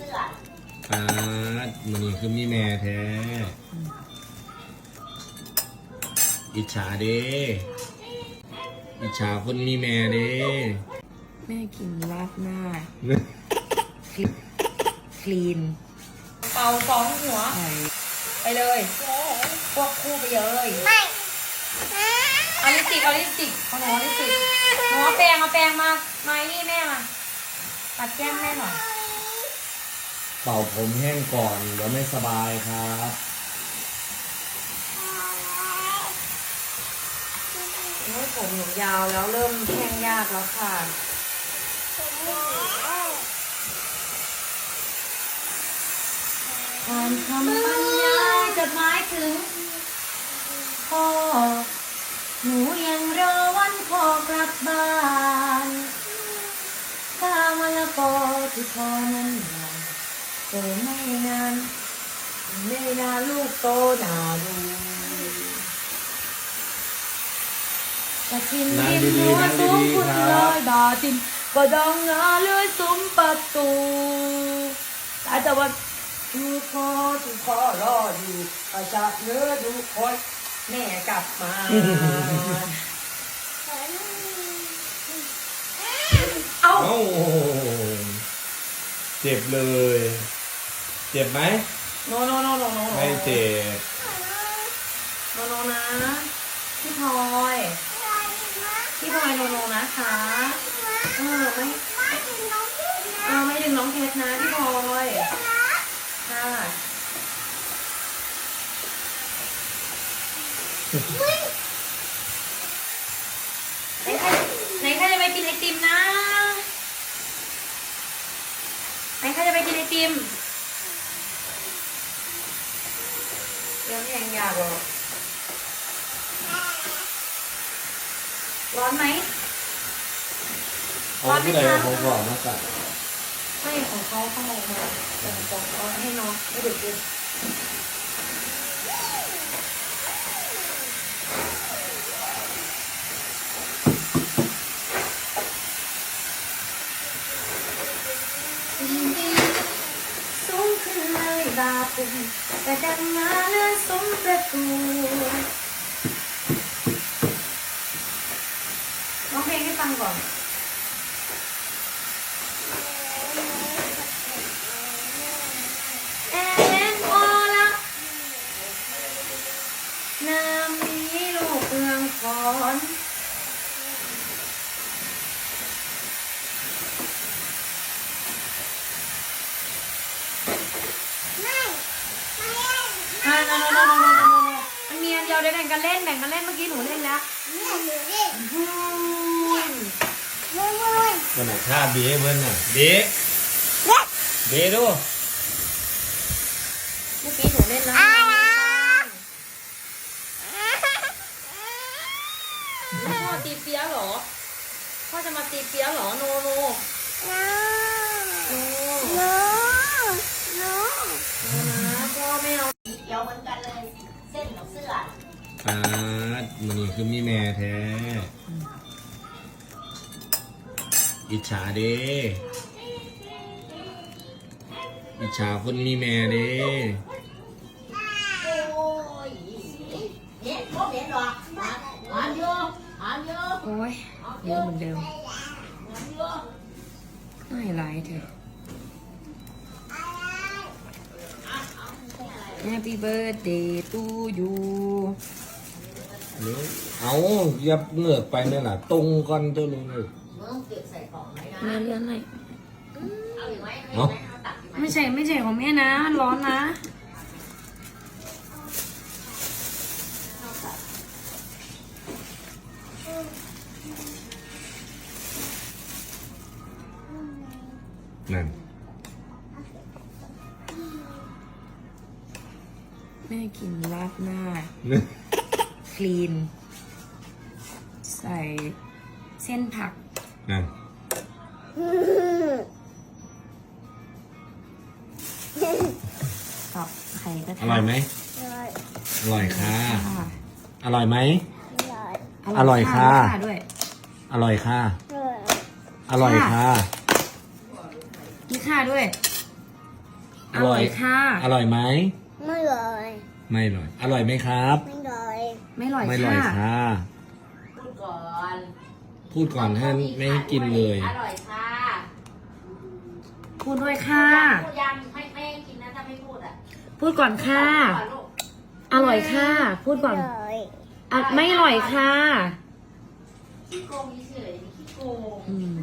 สื้อปาดมันนี่คือมีแม่แท้ อิจฉาเด้อิจฉาคนมีแม่เด้ แม่กินราดหน้าคลีคลีนเป่าสองหัวใส่ไปเลยควบคู่ไปเลยไม่เอาลิปสติกเอาลิปสติกเอาหนูเอาลิปสติกหนูเอาแปรงเอาแปรงมามาไอ้นี่แม่มาปัดแก้มแม่หน่อย เป่าผมแห้งก่อนเดี๋ยวไม่สบายครับโอ้ยผมหนูยาวแล้วเริ่มแห้งยากแล้วค่ะอ่านคำบรรยายจดหมายถึงพ่อหนูยังรอวันพ่อกลับบ้านข้าวมะละกอที่พ่อนั้นหา โตไม่นานไม่นานลูกโตหนาดูกระทินนั่งดินดีหัๆวนั่งสูงดีคุๆณคลรัอบยบาทิมก็ดองงาเลื่อยซุ้มประตูตาจะวันดูคอดูคอรอดูอาจะเนื้อดูคอยแม่กลับมาเอาเอ้าเจ็บเลย เจ็บไหมโนโนโนโนโนไม่เจ็บโนโนนะพี่พลอยพี่พลอยโนโนนะคะเออไม่เออไม่ดึงน้องเพชรนะพี่พลอยค่ะไหนใครไหนใครจะไปกินไอติมนะไหนใครจะไปกินไอติมเดี๋ ยวไม่ยังอยากหรอกร้อนไหมเอาที่ไหนของก่อนมากัดไม่ของเขาเขาออกมาแต่ของเขาให้น้องไม่ดึกดิสูงขึ้นเลย บาปุนแต่ดังมาเลื่อนซุ้มประตูร้องเพลงให้ฟังก่อน แอนโอละน้ำนี้ลูกเอืองขอนอ่าโนโนโนโนโนโนมันมี อันเดียวเดี๋ยวแบ่งกันเล่นแบ่งกันเล่นเมื่อกี้หนูเล่นแล้วอืมมันไหนท่าเบี้ยเพื่อนน่ะเบี้ยเบี้ยดูเมื่อกี้หนูเล่นแล้วพ่อตีเปียะหรอพ่อจะมาตีเปียะหรอโนโน ปาดมันนี่คือมีแม่แท้ อิจฉาเด้ อิจฉาคนมีแม่เด้โอ้ยเนี่ยพวกเห็นหรอกหาหาเยอะหาเยอะโอ้ยเยอะเหมือนเดิมหาเยอะไม่ไรเถอะ Happy birthday to you เดี๋ยวเอาอย่าเหงือกไปเนี่ยล่ะตรงก่อนเจ้าลุงเลยมึงเก็บใส่กล่องไว้นะแม่เลื่อนให้เอาอยู่ไหมเอาอเอ้ายู่ไหมเอาตักอยู่ไหม ไม่ใช่ไม่ใช่ของแม่นะ ร้อนนะ กับไข่กระอทะร่อยไหมอร่อยค่ะ ค่ะอร่อยไหมอร่อยค่ะ ด้วย อร่อยค่ะ อร่อยค่ะมีข่าด้วย อร่อยค่ะ อร่อยไหม ไม่เลยไม่อร่อย อร่อยไหมครับ ไม่เลยไม่อร่อยไม่อร่อยค่ะ ค่ะ พูดก่อนพูดก่อนให้ไม่ให้กินเลย อร่อยค่ะพูดด้วยค่ะ พูดยังไม่ไม่ให้กินนะถ้าไม่พูดอะ พูดก่อนค่ะก่อนลูกอร่อยค่ะ พูดก่อนเลยอะไม่อร่อยค่ะขี้โกงเฉยๆขี้โกงอืม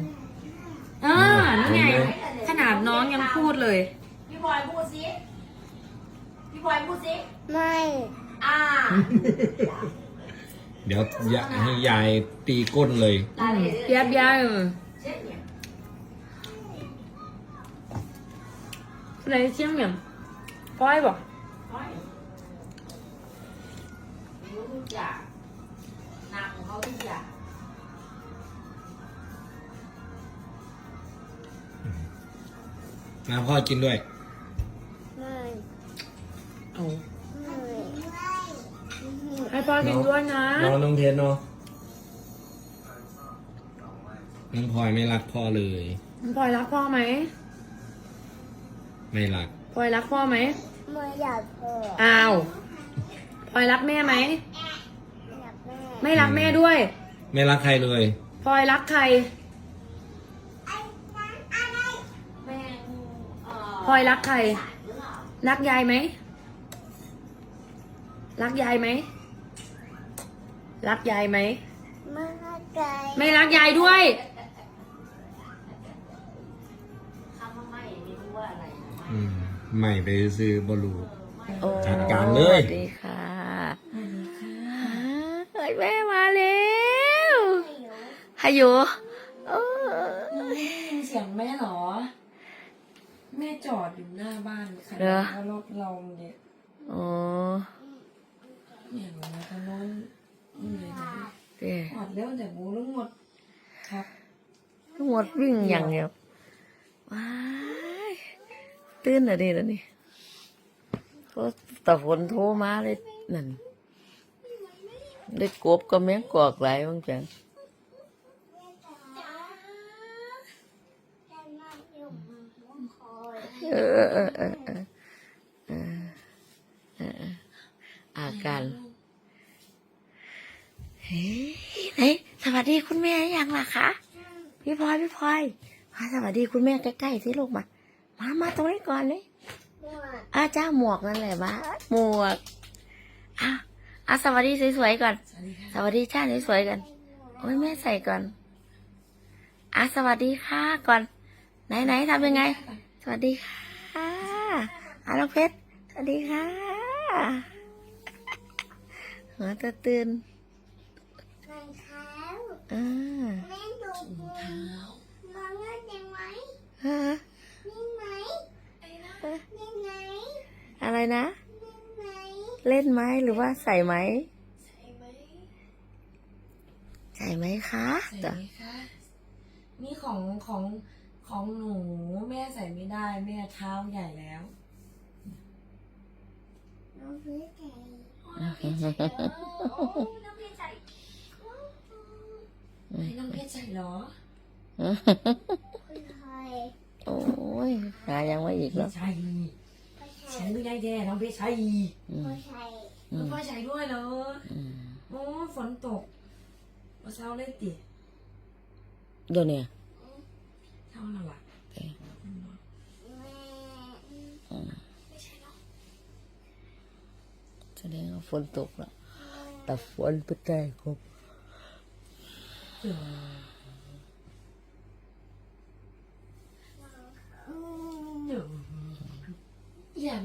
เออนี่ไง ขนาดน้องยังพูดเลย พี่บอยพูดสิ พี่บอยพูดสิ ไม่ อ่าเดี๋ยวอย่าให้ยายตีก้นเลยตาเหล่เปียบยาเออเช่นเนี่ย อะไรเชี่ยงเหมียง ก้อยบอกร้อยรู้ทุกอย่างนำของเขาทุกอย่างนะพ่อกินด้วย ไม่เอาไม่ให้พ่อกินด้วยนะ น้องน้องเทนเนาะน้องพลอยไม่รักพ่อเลยพลอยรักพ่อไหม ไม่รัก พลอยรักพ่อไหมไม่อยากเอออ้าวพลอยรักแม่ไหมอยากแม่ไม่รักแม่ด้วยไม่รักใครเลย พลอยรักใครแม่งเอ่อพลอยรักใครหรือเปล่ารักยายไหม รักยายไหม รักยายไหม ไม่เข้าใจไม่รักยายด้วย อืมไม่ไปซื้อบอลูโอ้จัดการเลยสวัสดีค่ะเฮ้ยแม่มาแล้วฮัลโหลเออเสียงแม่เหรอ แม่จอดอยู่หน้าบ้านค่ะเหรอ แล้วรถเราเนี่ยอ๋ออย่างนั้นทางโน้นนี่เลยนะเด้จอดแล้วแต่หมูทั้งหมดครับ ทั้งหมดวิ่งอย่างเดียวว้าย ตื่นอะดิแล้วนี่เพรตะฝนโทรมาเลยนั่นได้กบก็แม่งกอกหลายบางจังเออเออเออเออเออเออเอออาการเฮ้ยไหนสวัสดีคุณแม่ยังล่ะคะ พี่พลอยพี่พลอยมาสวัสดีคุณแม่ใกล้ๆสิลูกมา มา มาตรงนี้ก่อนเลยอาจ้าหมวกนั่นแหละมาหมวกอะอะสวัสดีสวยๆก่อนสวัสดีค่ะสวัสดีจ้าสวยๆกันโอ้ยแม่ใส่ก่อนอะสวัสดีค่ะก่อน ไหนไหนทำยังไง สวัสดีค่ะอะน้องเพชรสวัสดีค่ะหัวตะตื่นรองเท้าอ่าแม่ดูกูมองเงินยังไหมฮะนี่ไหมนี่ไหม อะไรนะไหมเล่นไหมหรือว่าใส่ไหม ใส่ไหมคะใส่ไหมคะนี่ของของของหนูแม่ใส่ไม่ได้ แม่เท้าใหญ่แล้วน้องพี่ใจให้น้องเพชรใส่เหรอคุณพลอย โอ้ยหายังไม่อีกเพแล้วชรใส่พ่อฉัชันยไม่ได้แย่น้องเพชรใส่อืม พ่อชัยอืมพ่อใส่ด้วยเหรออืมโอ้ฝนตกมาเช้าเลยติเดี๋ยวนี้เช้าแล้วล่ะแม่แสดงว่าฝนตกแล้วแต่ฝนไปแตกครบอ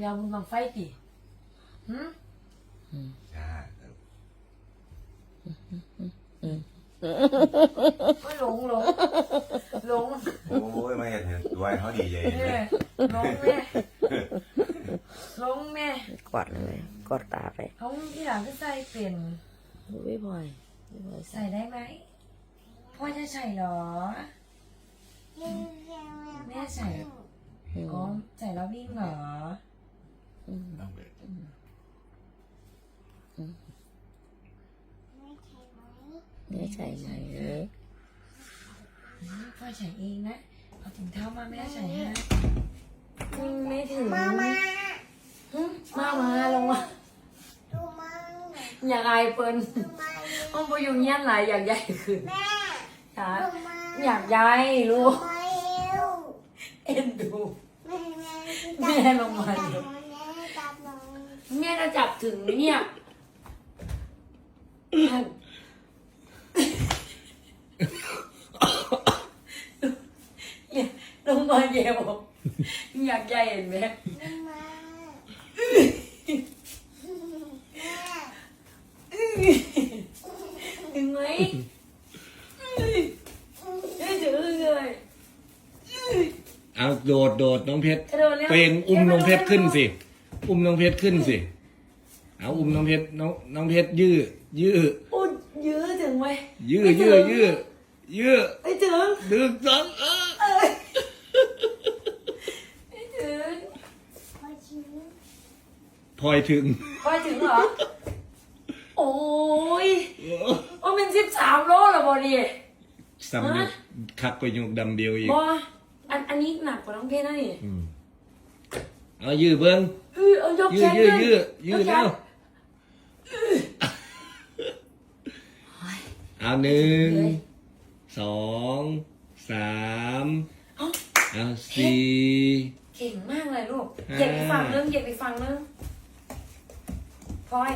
ย่าไปเอาบุญบังไฟติหืมก็หลงหลงหลงโอ้ยไม่เห็นด้วยเขาดีใจเลย หลงแม่หลงแม่กอดเลยกอดตาไปเขาที่หลังก็ใส่เป็นไม่พลอยไม่พอยใส่ได้ไหมพ่อจะใส่เหรอแม่ใส่อ๋อใส่แล้ววิ่งเหรอ ต้องเบิดไม่ใส่ไหมเอ้ยพ่อใส่เองนะเอาถุงเท้ามาแม่ใส่ให้อืมไม่ถึงมามาหึมามาลงมาดูมาอยากอายเปิ้นดูมามันไปอยู่เงี้ยนหลายอยากใหญ่ขึ้นแม่จ้าดูมาอยากย้ายลูกมาเร็วเอ็นดูแม่แม่แม่ลงมา อยแม่จะจับถึงไหมเนี่ยท่านเนี่ยลงมาเยวอยากใหญ่เห็นไหมดึงไหมไม่ถึงเลยเอาโดดโดดน้องเพชรกระโดดเร็วตัวเองอุ้มน้องเพชรขึ้นสิ อุ้มน้องเพชรขึ้นสิ เอาอุ้มน้องเพชรน้องน้องเพชรยื้อยื้อพูดยื้อถึงไหมยื้อยื้อยื้อยื้อไม่ถึงดึงสองเออไม่ถึงพอชิ้นพลอยถึงไปถึงเหรอ โอ้ยว่าเป็นสิบสามโลเหรอบอดีสำนึกคักกว่ายกดำเดียวอีกบออันอันนี้หนักกว่าน้องเพชรนะนี่อืมเอายื้อเบิ้ง เออเอายกยื้แขอนยื้อขึ้นยื้อยื้อแขเร็นวเอาหนึ่งสองสามเอาสี่เก่งมากเลยลูกอ่าเหยียบอีกฝั่งนึงเหยียบอีกฝั่งนึงพลอย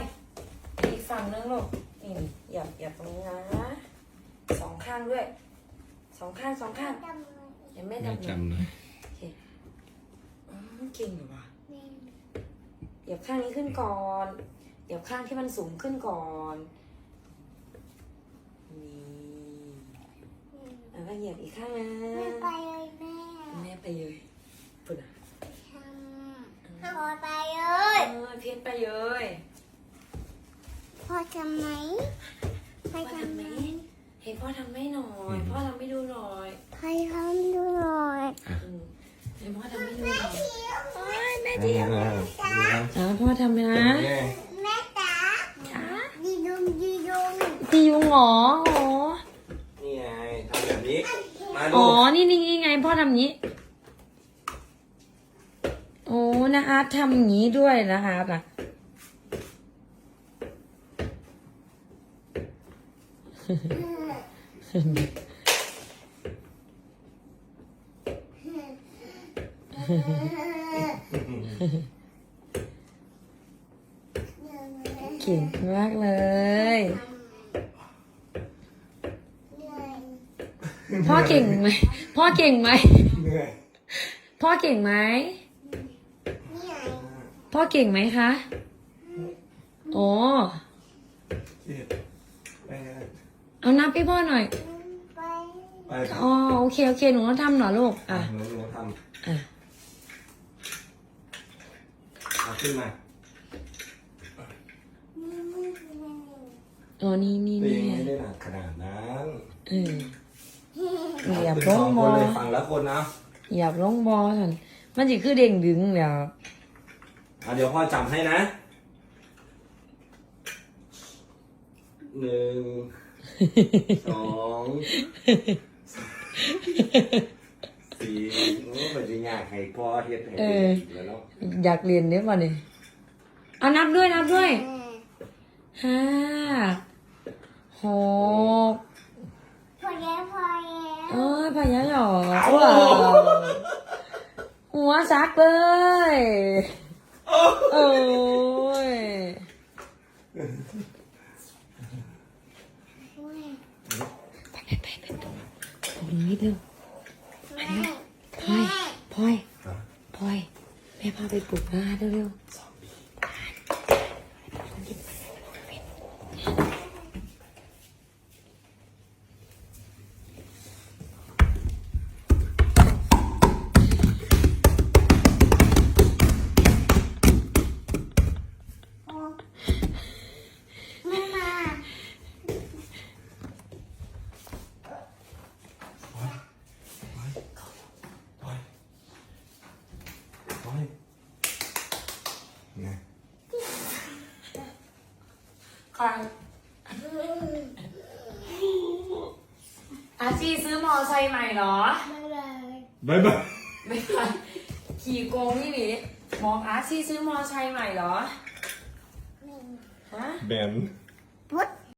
อีกฝั่งนึงลูกนี่เหยียบเหยียบตรงนี้นะสองข้างด้วยสองข้างสองข้างจับหน่อยเห็นไหมแม่ดำหน่อยจำหน่อย อืมเก่งอยู่ว่ะแม่เห ยียบข้างนี้ขึ้นก่อนเหยียบข้างที่มันสูงขึ้นก่อนนี่แล้วก็เหยียบอีกข้างนะแม่ไปเลยแม่แม่ไปเลยปุ่นอะทำพอไปเลเอยอเพชรไปเลยพ่อทำไหมไปพ่อทำทำไหไหมมเห็นพ่อทำให้หน่อย พ่อทำให้ดูหน่อยไปทำดูหน่อย อืมเห็นพ่อทำให้ดูหน่อยแม่ดีอ่าพ่อทำนะแม่จ๋าจ้าดีดุงดีดุงตียุงเหรอโอ้นี่ไงทำแบบนี้มาดูอนี่นี่นี่ไงพ่อทำนี้โอ้นะอาร์ตทำอย่างนี้ด้วยนะอาร์ตอะ เก่งมากเลยพ่อเก่งไหมพ่อเก่งไหมเหนื่อยพ่อเก่งไหมนี่ไงพ่อเก่งไหมคะโอ้ไปเอานับให้พ่อหน่อยไปไปอ๋อโอเคโอเคหนูต้องทำเหรอลูกอะ หนูหนูทอะำเอา ขึ้นมาโอ้นี่นี่ตัวนี่เองไม่ได้หนักขนาดนั้นเออเหยียบขึ้นลสงองบคอนเลยฟังแล้วคนนะเหยียบลงบอสันมันจะคือเด้งดึงเดี๋ยวอะเดี๋ยวพ่อจำให้นะหนึ่งสอง สี่โอ้เป็นยังไงให้พ่อเฮ็ดให้เออแล้วเนาะอยากเรียนเนี่ยป่ะเนี่ยเอานับด้วยนับด้วยห้าหกพอแล้วพอแล้วเอ้ยพยายามว้าวหัวซักเลยโอ้ยตรงนี้นิดนึงแม่ พลอยพลอยพลอยแม่พาไปปลูกนาเร็วๆ ก่อนอาชีซื้อมอไซค์ใหม่เหรอไม่เลยบายบาย ไม่ใช่ขี่ขี่โกงนี่หนิหมออาร์ซี่ซื้อมอไซค์ใหม่เหรอ ฮะ แบนพุด